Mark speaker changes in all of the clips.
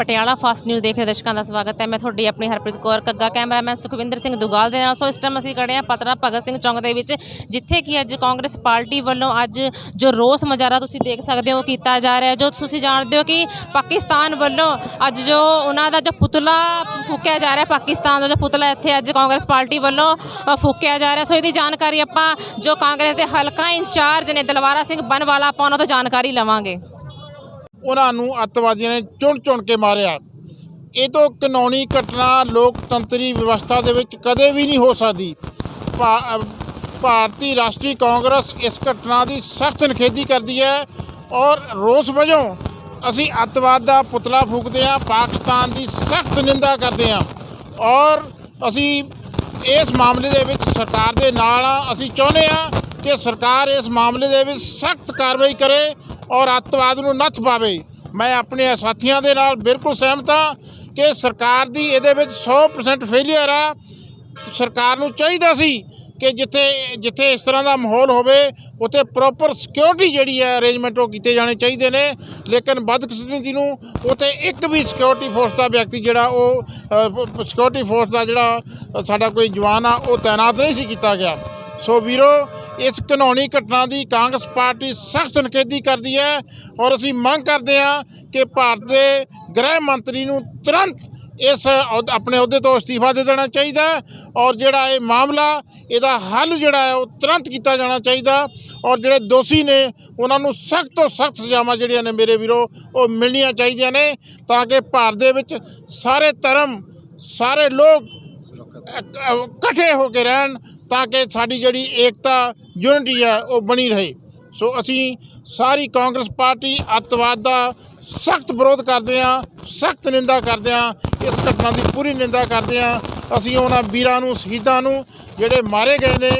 Speaker 1: Patiala fast news ਦੇਖ ਰਹੇ ਦਰਸ਼ਕਾਂ ਦਾ ਸਵਾਗਤ ਹੈ। ਮੈਂ ਤੁਹਾਡੀ ਆਪਣੀ ਹਰਪ੍ਰੀਤ ਕੌਰ, ਕੱਗਾ ਕੈਮਰਾਮੈਨ ਸੁਖਵਿੰਦਰ ਸਿੰਘ ਦੁਗਾਲ ਦੇ ਨਾਲ। ਸੋ ਇਸ ਟਾਈਮ ਅਸੀਂ ਖੜੇ ਹਾਂ ਪਤਰਾ ਭਗਤ ਸਿੰਘ ਚੌਂਕ ਦੇ ਵਿੱਚ, ਜਿੱਥੇ ਕਿ ਅੱਜ ਕਾਂਗਰਸ ਪਾਰਟੀ ਵੱਲੋਂ ਅੱਜ ਜੋ ਰੋਸ ਮੁਜ਼ਾਹਰਾ ਤੁਸੀਂ ਦੇਖ ਸਕਦੇ ਹੋ ਕੀਤਾ ਜਾ ਰਿਹਾ ਜੋ ਤੁਸੀਂ ਜਾਣਦੇ ਹੋ ਕਿ ਪਾਕਿਸਤਾਨ ਵੱਲੋਂ ਅੱਜ ਜੋ ਉਹਨਾਂ ਦਾ ਜੋ ਪੁਤਲਾ ਫੂਕਿਆ ਜਾ ਰਿਹਾ ਪਾਕਿਸਤਾਨ ਦਾ ਜੋ ਪੁਤਲਾ ਇੱਥੇ ਅੱਜ ਕਾਂਗਰਸ ਪਾਰਟੀ ਵੱਲੋਂ ਫੂਕਿਆ ਜਾ ਰਿਹਾ ਸੋ ਇਹਦੀ ਜਾਣਕਾਰੀ ਆਪਾਂ ਜੋ ਕਾਂਗਰਸ ਦੇ ਹਲਕਾ ਇੰਚਾਰਜ ਨੇ ਦਲਵਾਰਾ ਸਿੰਘ ਬਨਵਾਲਾ, ਆਪਾਂ ਉਹਨਾਂ ਤੋਂ ਜਾਣਕਾਰੀ ਲਵਾਂਗੇ।
Speaker 2: ਉਹਨਾਂ ਨੂੰ ਅੱਤਵਾਦੀਆਂ ਨੇ ਚੁਣ ਚੁਣ ਕੇ ਮਾਰਿਆ। ਇਹ ਤੋਂ ਕਾਨੂੰਨੀ ਘਟਨਾ ਲੋਕਤੰਤਰੀ ਵਿਵਸਥਾ ਦੇ ਵਿੱਚ ਕਦੇ ਵੀ ਨਹੀਂ ਹੋ ਸਕਦੀ। ਭਾ- ਭਾਰਤੀ ਰਾਸ਼ਟਰੀ ਕਾਂਗਰਸ ਇਸ ਘਟਨਾ ਦੀ ਸਖਤ ਨਿਖੇਧੀ ਕਰਦੀ ਹੈ ਔਰ ਰੋਸ ਵਜੋਂ ਅਸੀਂ ਅੱਤਵਾਦ ਦਾ ਪੁਤਲਾ ਫੂਕਦੇ ਹਾਂ, ਪਾਕਿਸਤਾਨ ਦੀ ਸਖਤ ਨਿੰਦਾ ਕਰਦੇ ਹਾਂ ਔਰ ਅਸੀਂ ਇਸ ਮਾਮਲੇ ਦੇ ਵਿੱਚ ਸਰਕਾਰ ਦੇ ਨਾਲ ਆ ਅਸੀਂ ਚਾਹੁੰਦੇ ਹਾਂ ਕਿ ਸਰਕਾਰ ਇਸ ਮਾਮਲੇ ਦੇ ਵਿੱਚ ਸਖਤ ਕਾਰਵਾਈ ਕਰੇ ਔਰ ਅੱਤਵਾਦ ਨੂੰ ਨੱਥ ਪਾਵੇ। ਮੈਂ ਆਪਣੇ ਸਾਥੀਆਂ ਦੇ ਨਾਲ ਬਿਲਕੁਲ ਸਹਿਮਤ ਹਾਂ ਕਿ ਸਰਕਾਰ ਦੀ ਇਹਦੇ ਵਿੱਚ 100% ਫੇਲਿਅਰ ਆ। ਸਰਕਾਰ ਨੂੰ ਚਾਹੀਦਾ ਸੀ ਕਿ ਜਿੱਥੇ ਜਿੱਥੇ ਇਸ ਤਰ੍ਹਾਂ ਦਾ ਮਾਹੌਲ ਹੋਵੇ, ਉੱਥੇ ਪ੍ਰੋਪਰ ਸਿਕਿਉਰਿਟੀ ਜਿਹੜੀ ਹੈ ਅਰੇਂਜਮੈਂਟ ਉਹ ਕੀਤੇ ਜਾਣੇ ਚਾਹੀਦੇ ਨੇ। ਲੇਕਿਨ ਬਦਕਿਸਮਤੀ ਨੂੰ ਉੱਥੇ ਇੱਕ ਵੀ ਸਿਕਿਉਰਿਟੀ ਫੋਰਸ ਦਾ ਵਿਅਕਤੀ ਜਿਹੜਾ ਉਹ ਸਿਕਿਉਰਿਟੀ ਫੋਰਸ ਦਾ ਜਿਹੜਾ ਸਾਡਾ ਕੋਈ ਜਵਾਨ ਆ, ਉਹ ਤਾਇਨਾਤ ਨਹੀਂ ਸੀ ਕੀਤਾ ਗਿਆ। ਸੋ ਵੀਰੋ, ਇਸ ਕਾਨੂੰਨੀ ਘਟਨਾ ਦੀ ਕਾਂਗਰਸ ਪਾਰਟੀ ਸਖਤ ਨਿਖੇਧੀ ਕਰਦੀ ਹੈ ਔਰ ਅਸੀਂ ਮੰਗ ਕਰਦੇ ਹਾਂ ਕਿ ਭਾਰਤ ਦੇ ਗ੍ਰਹਿ ਮੰਤਰੀ ਨੂੰ ਤੁਰੰਤ ਇਸ ਆਪਣੇ ਅਹੁਦੇ ਤੋਂ ਅਸਤੀਫਾ ਦੇ ਦੇਣਾ ਚਾਹੀਦਾ ਔਰ ਜਿਹੜਾ ਇਹ ਮਾਮਲਾ, ਇਹਦਾ ਹੱਲ ਜਿਹੜਾ ਹੈ ਉਹ ਤੁਰੰਤ ਕੀਤਾ ਜਾਣਾ ਚਾਹੀਦਾ ਔਰ ਜਿਹੜੇ ਦੋਸ਼ੀ ਨੇ, ਉਹਨਾਂ ਨੂੰ ਸਖਤ ਤੋਂ ਸਖਤ ਸਜ਼ਾਵਾਂ ਜਿਹੜੀਆਂ ਨੇ ਮੇਰੇ ਵੀਰੋ, ਉਹ ਮਿਲਣੀਆਂ ਚਾਹੀਦੀਆਂ ਨੇ ਤਾਂ ਕਿ ਭਾਰਤ ਦੇ ਵਿੱਚ ਸਾਰੇ ਧਰਮ, ਸਾਰੇ ਲੋਕ ਇਕੱਠੇ ਹੋ ਕੇ ਰਹਿਣ ਤਾਂ ਕਿ ਸਾਡੀ ਜਿਹੜੀ ਏਕਤਾ, ਯੂਨਿਟੀ ਹੈ, ਉਹ ਬਣੀ ਰਹੇ। ਸੋ ਅਸੀਂ ਸਾਰੀ ਕਾਂਗਰਸ ਪਾਰਟੀ ਅੱਤਵਾਦ ਦਾ ਸਖਤ ਵਿਰੋਧ ਕਰਦੇ ਹਾਂ, ਸਖਤ ਨਿੰਦਾ ਕਰਦੇ ਹਾਂ, ਇਸ ਘਟਨਾ ਦੀ ਪੂਰੀ ਨਿੰਦਾ ਕਰਦੇ ਹਾਂ। ਅਸੀਂ ਉਹਨਾਂ ਵੀਰਾਂ ਨੂੰ, ਸ਼ਹੀਦਾਂ ਨੂੰ ਜਿਹੜੇ ਮਾਰੇ ਗਏ ਨੇ,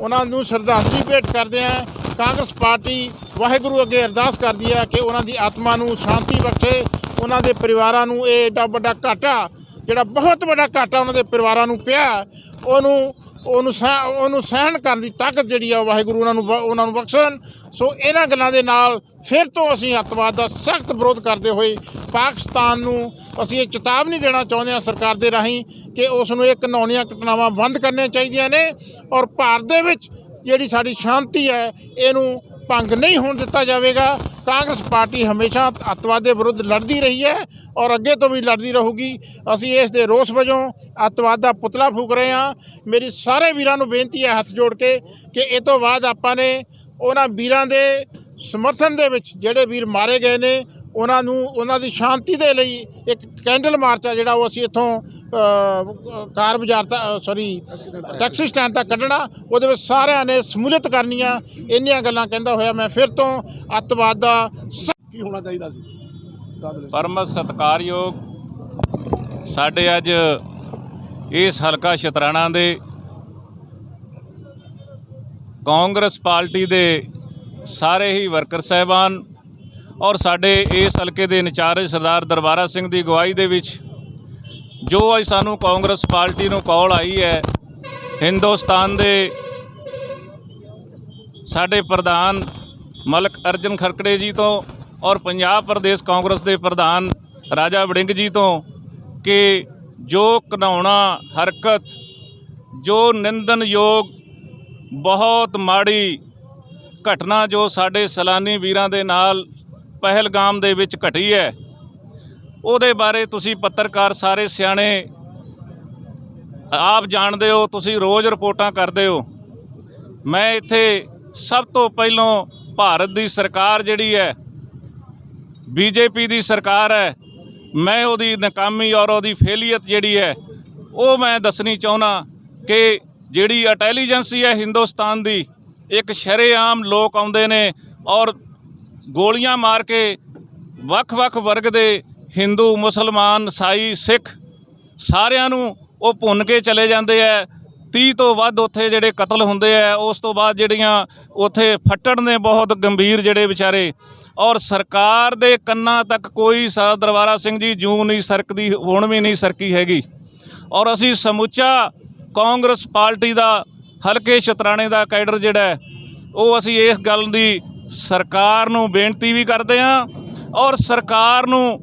Speaker 2: ਉਹਨਾਂ ਨੂੰ ਸ਼ਰਧਾਂਜਲੀ ਭੇਟ ਕਰਦੇ ਹਾਂ। ਕਾਂਗਰਸ ਪਾਰਟੀ ਵਾਹਿਗੁਰੂ ਅੱਗੇ ਅਰਦਾਸ ਕਰਦੀ ਹੈ ਕਿ ਉਹਨਾਂ ਦੀ ਆਤਮਾ ਨੂੰ ਸ਼ਾਂਤੀ ਬਖਸ਼ੇ, ਉਹਨਾਂ ਦੇ ਪਰਿਵਾਰਾਂ ਨੂੰ ਇਹ ਏਡਾ ਵੱਡਾ ਘਾਟਾ, ਜਿਹੜਾ ਬਹੁਤ ਵੱਡਾ ਘਾਟਾ ਉਹਨਾਂ ਦੇ ਪਰਿਵਾਰਾਂ ਨੂੰ ਪਿਆ, ਉਹਨੂੰ ਉਹਨੂੰ ਸਹਿ, ਉਹਨੂੰ ਸਹਿਣ ਕਰਨ ਦੀ ਤਾਕਤ ਜਿਹੜੀ ਆ ਉਹ ਵਾਹਿਗੁਰੂ ਉਹਨਾਂ ਨੂੰ ਬ- ਉਹਨਾਂ ਨੂੰ ਬਖਸ਼ਣ। ਸੋ ਇਹਨਾਂ ਗੱਲਾਂ ਦੇ ਨਾਲ ਫਿਰ ਤੋਂ ਅਸੀਂ ਅੱਤਵਾਦ ਦਾ ਸਖਤ ਵਿਰੋਧ ਕਰਦੇ ਹੋਏ ਪਾਕਿਸਤਾਨ ਨੂੰ ਅਸੀਂ ਇਹ ਚੇਤਾਵਨੀ ਦੇਣਾ ਚਾਹੁੰਦੇ ਹਾਂ ਸਰਕਾਰ ਦੇ ਰਾਹੀਂ ਕਿ ਉਸ ਨੂੰ ਇਹ ਕਾਨੂੰਨੀਆਂ ਘਟਨਾਵਾਂ ਬੰਦ ਕਰਨੀਆਂ ਚਾਹੀਦੀਆਂ ਨੇ ਔਰ ਭਾਰਤ ਦੇ ਵਿੱਚ ਜਿਹੜੀ ਸਾਡੀ ਸ਼ਾਂਤੀ ਹੈ, ਇਹਨੂੰ ਭੰਗ ਨਹੀਂ ਹੋਣ ਦਿੱਤਾ ਜਾਵੇਗਾ। ਕਾਂਗਰਸ ਪਾਰਟੀ ਹਮੇਸ਼ਾ ਅੱਤਵਾਦ ਦੇ ਵਿਰੁੱਧ ਲੜਦੀ ਰਹੀ ਹੈ ਔਰ ਅੱਗੇ ਤੋਂ ਵੀ ਲੜਦੀ ਰਹੂਗੀ। ਅਸੀਂ ਇਸ ਦੇ ਰੋਸ ਵਜੋਂ ਅੱਤਵਾਦ ਦਾ ਪੁਤਲਾ ਫੂਕ ਰਹੇ ਹਾਂ। ਮੇਰੀ ਸਾਰੇ ਵੀਰਾਂ ਨੂੰ ਬੇਨਤੀ ਹੈ ਹੱਥ ਜੋੜ ਕੇ ਕਿ ਇਹ ਤੋਂ ਬਾਅਦ ਆਪਾਂ ਨੇ ਉਹਨਾਂ ਵੀਰਾਂ ਦੇ ਸਮਰਥਨ ਦੇ ਵਿੱਚ ਜਿਹੜੇ ਵੀਰ ਮਾਰੇ ਗਏ ਨੇ ਉਹਨਾਂ ਨੂੰ ਉਹਨਾਂ ਦੀ ਸ਼ਾਂਤੀ ਦੇ ਲਈ ਇੱਕ ਕੈਂਡਲ ਮਾਰਚ ਆ ਜਿਹੜਾ ਉਹ ਅਸੀਂ ਇੱਥੋਂ ਕਾਰ ਬਾਜ਼ਾਰ ਤੱਕ ਸੌਰੀ ਟੈਕਸੀ ਸਟੈਂਡ ਤੱਕ ਕੱਢਣਾ ਉਹਦੇ ਵਿੱਚ ਸਾਰਿਆਂ ਨੇ ਸਮੂਲੀਅਤ ਕਰਨੀਆਂ। ਇੰਨੀਆਂ ਗੱਲਾਂ ਕਹਿੰਦਾ ਹੋਇਆ ਮੈਂ ਫਿਰ ਤੋਂ ਅੱਤਵਾਦ ਦਾ
Speaker 3: ਕੀ ਹੋਣਾ ਚਾਹੀਦਾ ਸੀ?
Speaker 4: ਪਰਮ ਸਤਕਾਰਯੋਗ ਸਾਡੇ ਅੱਜ ਇਸ ਹਲਕਾ ਸ਼ਤਰਾਣਾ ਦੇ ਕਾਂਗਰਸ ਪਾਰਟੀ ਦੇ ਸਾਰੇ ਹੀ ਵਰਕਰ ਸਹਿਬਾਨ ਔਰ ਸਾਡੇ ਇਸ ਹਲਕੇ ਦੇ ਇੰਚਾਰਜ ਸਰਦਾਰ ਦਰਬਾਰਾ ਸਿੰਘ ਦੀ ਅਗਵਾਈ ਦੇ ਵਿੱਚ ਜੋ ਅੱਜ ਸਾਨੂੰ ਕਾਂਗਰਸ ਪਾਰਟੀ ਨੂੰ ਕਾਲ ਆਈ ਹੈ, ਹਿੰਦੁਸਤਾਨ ਦੇ ਸਾਡੇ ਪ੍ਰਧਾਨ ਮਲਕ ਅਰਜਨ ਖਰਕੜੇ ਜੀ ਤੋਂ ਔਰ ਪੰਜਾਬ ਪ੍ਰਦੇਸ਼ ਕਾਂਗਰਸ ਦੇ ਪ੍ਰਧਾਨ ਰਾਜਾ ਵੜਿੰਗ ਜੀ ਤੋਂ ਕਿ ਜੋ ਘਿਨਾਉਣਾ ਹਰਕਤ, ਜੋ ਨਿੰਦਨਯੋਗ, ਬਹੁਤ ਮਾੜੀ ਘਟਨਾ ਜੋ ਸਾਡੇ ਸਲਾਨੀ ਵੀਰਾਂ ਦੇ ਨਾਲ ਪਹਿਲਗਾਮ ਦੇ ਵਿੱਚ ਘਟੀ ਹੈ। ਉਹਦੇ ਬਾਰੇ ਤੁਸੀਂ ਪੱਤਰਕਾਰ ਸਾਰੇ ਸਿਆਣੇ ਆਪ ਜਾਣਦੇ ਹੋ, ਤੁਸੀਂ ਰੋਜ਼ ਰਿਪੋਰਟਾਂ ਕਰਦੇ ਹੋ। ਮੈਂ ਇੱਥੇ ਸਭ ਤੋਂ ਪਹਿਲਾਂ ਭਾਰਤ ਦੀ ਸਰਕਾਰ ਜਿਹੜੀ ਹੈ, ਬੀਜੇਪੀ ਦੀ ਸਰਕਾਰ ਹੈ, ਮੈਂ ਉਹਦੀ ਨਾਕਾਮੀ ਔਰ ਉਹਦੀ ਫੇਲੀਅਤ ਜਿਹੜੀ ਹੈ, ਉਹ ਮੈਂ ਦੱਸਣੀ ਚਾਹੁੰਦਾ ਕਿ ਜਿਹੜੀ ਇੰਟੈਲੀਜੈਂਸੀ ਹੈ ਹਿੰਦੁਸਤਾਨ ਦੀ, ਇੱਕ ਸ਼ਰੇਆਮ ਲੋਕ ਆਉਂਦੇ ਨੇ ਔਰ ਗੋਲੀਆਂ ਮਾਰ ਕੇ ਵੱਖ-ਵੱਖ ਵਰਗ ਦੇ ਹਿੰਦੂ, ਮੁਸਲਮਾਨ ਈਸਾਈ ਸਿੱਖ ਸਾਰਿਆਂ ਨੂੰ ਉਹ ਭੁੰਨ ਕੇ ਚਲੇ ਜਾਂਦੇ ਐ। 30 ਤੋਂ ਵੱਧ ਉੱਥੇ ਜਿਹੜੇ ਕਤਲ ਹੁੰਦੇ ਐ, ਉਸ ਤੋਂ ਬਾਅਦ ਜਿਹੜੀਆਂ ਉੱਥੇ ਫੱਟੜ ਨੇ ਬਹੁਤ ਗੰਭੀਰ ਜਿਹੜੇ ਵਿਚਾਰੇ। ਔਰ ਸਰਕਾਰ ਦੇ ਕੰਨਾਂ ਤੱਕ ਕੋਈ ਸਾ ਦਰਬਾਰਾ ਸਿੰਘ ਜੀ ਜੂੰ ਨਹੀਂ ਸਰਕਦੀ, ਹੁਣ ਵੀ ਨਹੀਂ ਸਰਕੀ ਹੈਗੀ। ਔਰ ਅਸੀਂ ਸਮੁੱਚਾ ਕਾਂਗਰਸ ਪਾਰਟੀ ਦਾ, ਹਲਕੇ ਸ਼ਤਰਾਣੇ ਦਾ ਕੈਡਰ ਜਿਹੜਾ ਉਹ ਅਸੀਂ ਇਸ ਗੱਲ ਦੀ ਸਰਕਾਰ ਨੂੰ ਬੇਨਤੀ ਵੀ ਕਰਦੇ ਹਾਂ ਔਰ ਸਰਕਾਰ ਨੂੰ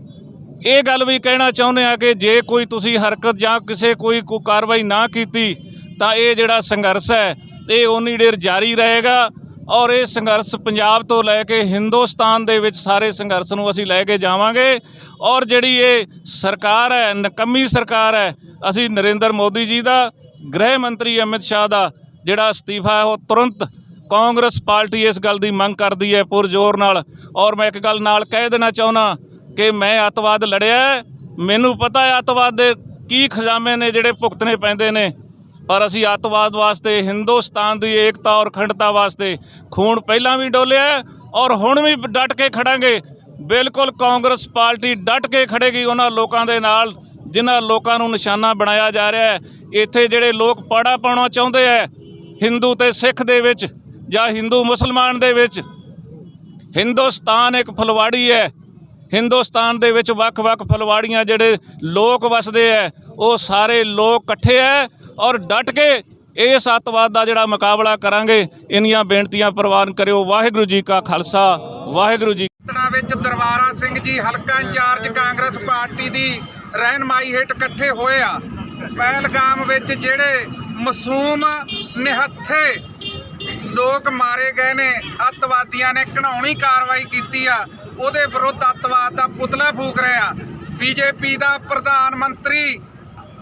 Speaker 4: ਇਹ ਗੱਲ ਵੀ ਕਹਿਣਾ ਚਾਹੁੰਦੇ ਆ ਕਿ ਜੇ ਕੋਈ ਤੁਸੀਂ ਹਰਕਤ ਜਾਂ ਕਿਸੇ ਕੋਈ ਕੋਈ ਕਾਰਵਾਈ ਨਾ ਕੀਤੀ ਤਾਂ ਇਹ ਜਿਹੜਾ ਸੰਘਰਸ਼ ਹੈ, ਇਹ ਉਨੀ ਦੇਰ ਜਾਰੀ ਰਹੇਗਾ ਔਰ ਇਹ ਸੰਘਰਸ਼ ਪੰਜਾਬ ਤੋਂ ਲੈ ਕੇ ਹਿੰਦੁਸਤਾਨ ਦੇ ਵਿੱਚ ਸਾਰੇ ਸੰਘਰਸ਼ ਨੂੰ ਅਸੀਂ ਲੈ ਕੇ ਜਾਵਾਂਗੇ ਔਰ ਜਿਹੜੀ ਇਹ ਸਰਕਾਰ ਹੈ, ਨਕੰਮੀ ਸਰਕਾਰ ਹੈ, ਅਸੀਂ ਨਰਿੰਦਰ ਮੋਦੀ ਜੀ ਦਾ, ਗ੍ਰਹਿ ਮੰਤਰੀ ਅਮਿਤ ਸ਼ਾਹ ਦਾ ਜਿਹੜਾ ਅਸਤੀਫਾ ਹੈ, ਉਹ ਤੁਰੰਤ ਕਾਂਗਰਸ ਪਾਰਟੀ ਇਸ ਗੱਲ ਦੀ ਮੰਗ ਕਰਦੀ ਹੈ ਪੁਰਜ਼ੋਰ ਨਾਲ। ਔਰ ਮੈਂ ਇੱਕ ਗੱਲ ਨਾਲ ਕਹਿ ਦੇਣਾ ਚਾਹੁੰਦਾ ਕਿ ਮੈਂ ਅੱਤਵਾਦ ਲੜਿਆ ਮੈਨੂੰ ਪਤਾ ਹੈ ਅੱਤਵਾਦ ਦੇ ਕੀ ਖਜ਼ਾਮੇ ਨੇ, ਜਿਹੜੇ ਭੁਗਤਣੇ ਪੈਂਦੇ ਨੇ। ਪਰ ਅਸੀਂ ਅੱਤਵਾਦ ਵਾਸਤੇ, ਹਿੰਦੁਸਤਾਨ ਦੀ ਏਕਤਾ ਔਰ ਅਖੰਡਤਾ ਵਾਸਤੇ ਖੂਨ ਪਹਿਲਾਂ ਵੀ ਡੋਲਿਆ ਔਰ ਹੁਣ ਵੀ ਡਟ ਕੇ ਖੜਾਂਗੇ। ਬਿਲਕੁਲ ਕਾਂਗਰਸ ਪਾਰਟੀ ਡਟ ਕੇ ਖੜੇਗੀ ਉਹਨਾਂ ਲੋਕਾਂ ਦੇ ਨਾਲ, ਜਿਨ੍ਹਾਂ ਲੋਕਾਂ ਨੂੰ ਨਿਸ਼ਾਨਾ ਬਣਾਇਆ ਜਾ ਰਿਹਾ ਹੈ। ਇੱਥੇ ਜਿਹੜੇ ਲੋਕ ਪਾੜਾ ਪਾਉਣਾ ਚਾਹੁੰਦੇ ਹੈ, ਹਿੰਦੂ ਤੇ ਸਿੱਖ ਦੇ ਵਿੱਚ ਜਾਂ ਹਿੰਦੂ ਮੁਸਲਮਾਨ ਦੇ ਵਿੱਚ? ਹਿੰਦੁਸਤਾਨ ਇੱਕ ਫਲਵਾੜੀ ਹੈ। ਹਿੰਦੁਸਤਾਨ ਦੇ ਵਿੱਚ ਵੱਖ-ਵੱਖ ਫਲਵਾੜੀਆਂ ਜਿਹੜੇ ਲੋਕ ਵਸਦੇ ਹੈ ਉਹ ਸਾਰੇ ਲੋਕ ਇਕੱਠੇ ਹੈ ਔਰ ਡਟ ਕੇ ਇਸ ਅੱਤਵਾਦ ਦਾ ਜਿਹੜਾ ਮੁਕਾਬਲਾ ਕਰਾਂਗੇ, ਇੰਨੀਆਂ ਬੇਨਤੀਆਂ ਪ੍ਰਵਾਨ ਕਰਿਓ। ਵਾਹਿਗੁਰੂ ਜੀ ਕਾ ਖਾਲਸਾ, ਵਾਹਿਗੁਰੂ ਜੀ
Speaker 5: ਤਣਾ ਵਿੱਚ ਦਰਬਾਰਾ ਸਿੰਘ ਜੀ ਹਲਕਾ ਇੰਚਾਰਜ ਕਾਂਗਰਸ ਪਾਰਟੀ ਦੀ ਰਹਿਨਮਾਈ ਹੇਠ ਇਕੱਠੇ ਹੋਏ ਆ। ਪਹਿਲਗਾਮ ਵਿੱਚ ਜਿਹੜੇ ਮਾਸੂਮ ਨਿਹੱਥੇ ਲੋਕ ਮਾਰੇ ਗਏ ਨੇ, ਅੱਤਵਾਦੀਆਂ ਨੇ ਘਣਾਉਣੀ ਕਾਰਵਾਈ ਕੀਤੀ ਆ, ਉਹਦੇ ਵਿਰੁੱਧ ਅੱਤਵਾਦ ਦਾ ਪੁਤਲਾ ਫੂਕ ਰਹੇ ਆ। ਬੀਜੇਪੀ ਦਾ ਪ੍ਰਧਾਨ ਮੰਤਰੀ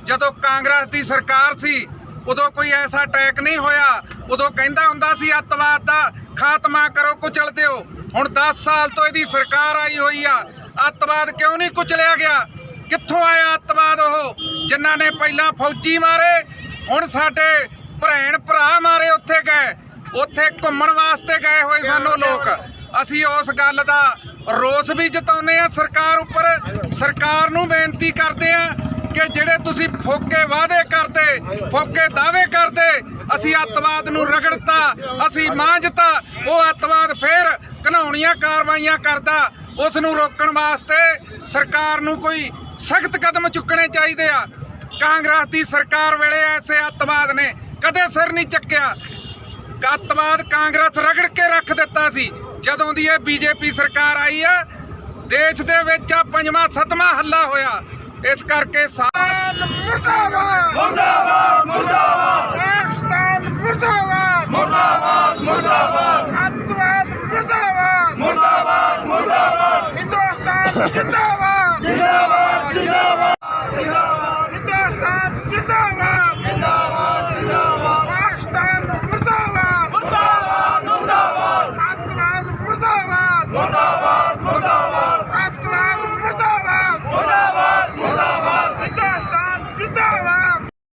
Speaker 5: ਜਦੋਂ ਕਾਂਗਰਸ ਦੀ ਸਰਕਾਰ ਸੀ, ਉਦੋਂ ਕੋਈ ਐਸਾ ਅਟੈਕ ਨਹੀਂ ਹੋਇਆ, ਉਦੋਂ ਕਹਿੰਦਾ ਹੁੰਦਾ ਸੀ ਅੱਤਵਾਦ ਦਾ, ਖਾਤਮਾ ਕਰੋ, ਕੁਚਲ ਦਿਓ। ਹੁਣ 10 ਸਾਲ ਤੋਂ ਇਹਦੀ ਸਰਕਾਰ ਆਈ ਹੋਈ ਆ, ਅੱਤਵਾਦ ਕਿਉਂ ਨਹੀਂ ਕੁਚਲਿਆ ਗਿਆ? ਕਿੱਥੋਂ ਆਇਆ ਅੱਤਵਾਦ ਉਹ, ਜਿਨ੍ਹਾਂ ਨੇ ਪਹਿਲਾਂ ਫੌਜੀ ਮਾਰੇ, ਹੁਣ ਸਾਡੇ ਭੈਣ ਭਰਾ ਮਾਰੇ ਉੱਥੇ ਗਏ। ਉੱਥੇ ਘੁੰਮਣ ਵਾਸਤੇ ਗਏ ਹੋਏ ਸਨ ਉਹ ਲੋਕ। ਅਸੀਂ ਉਸ ਗੱਲ ਦਾ ਰੋਸ ਵੀ ਜਤਾਉਂਦੇ ਆ ਸਰਕਾਰ ਉੱਪਰ ਸਰਕਾਰ ਨੂੰ ਬੇਨਤੀ ਕਰਦੇ ਆ ਕਿ ਜਿਹੜੇ ਤੁਸੀਂ ਫੋਕੇ ਵਾਅਦੇ ਕਰਦੇ, ਫੋਕੇ ਦਾਅਵੇ ਕਰਦੇ, ਅਸੀਂ ਅੱਤਵਾਦ ਨੂੰ ਰਗੜਤਾ, ਅਸੀਂ ਮਾਂਝਤਾ ਉਹ ਅੱਤਵਾਦ ਫੇਰ ਘਨਾਉਣੀਆਂ ਕਾਰਵਾਈਆਂ ਕਰਦਾ, ਉਸ ਨੂੰ ਰੋਕਣ ਵਾਸਤੇ ਸਰਕਾਰ ਨੂੰ ਕੋਈ ਸਖਤ ਕਦਮ ਚੁੱਕਣੇ ਚਾਹੀਦੇ ਆ। ਕਾਂਗਰਸ ਦੀ ਸਰਕਾਰ ਵੇਲੇ ਐਸੇ ਅੱਤਵਾਦ ਨੇ ਕਦੇ ਸਿਰ ਨਹੀਂ ਚੱਕਿਆ। ਅੱਤਵਾਦ ਕਾਂਗਰਸ ਰਗੜ ਕੇ ਰੱਖ ਦਿੱਤਾ ਸੀ। ਜਦੋਂ ਦੀ ਇਹ ਬੀਜੇਪੀ ਸਰਕਾਰ ਆਈ ਆ, ਦੇਸ਼ ਦੇ ਵਿੱਚ ਆ ਪੰਜਵਾਂ, ਸੱਤਵਾਂ ਹੱਲਾ ਹੋਇਆ। ਇਸ ਕਰਕੇ ਸਾਲ